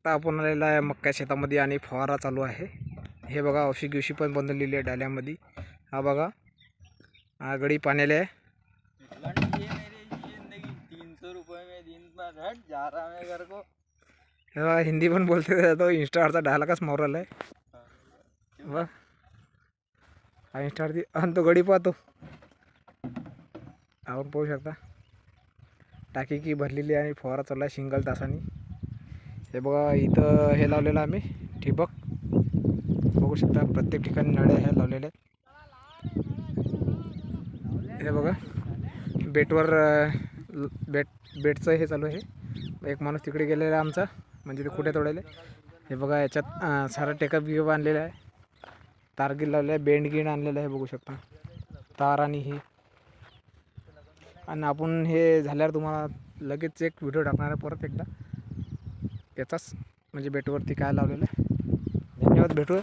आता आपण आलेला आहे मक्का शेतामध्ये आणि फवारा चालू आहे. हे बघा औषध गिवशी पण बनलेली आहे डाल्यामध्ये हा बघा हा गडी पाण्याला आहे. रुपये जा हे बघा हिंदी पण बोलते तो इंस्टावरचा डायलॉगच मारला आहे. बघ हा इंस्टावरती आणि तो गडी पाहतो. आपण पाहू शकता. टाकी की भरलेली आणि फवारा चालला आहे शिंगल तासानी. हे बघा इथं हे लावलेलं आम्ही ठिबक. बघू शकता प्रत्येक ठिकाणी नळ्या ह्या लावलेल्या आहेत. हे बघा बेटवर बेट बेटचं हे चालू आहे. एक माणूस तिकडे गेलेला आहे आमचा म्हणजे ते कुठे तोडायला. हे बघा याच्यात सारा टेकअप गिकअप आणलेला आहे. तारगीर लावलेलं आहे बेंड गिंड आणलेलं आहे बघू शकता. तार आणि हे. आणि आपण हे झाल्यावर तुम्हाला लगेच एक व्हिडिओ टाकणार आहे परत एकदा. याचाच म्हणजे बेटवरती काय लावलेलं आहे? धन्यवाद भेटू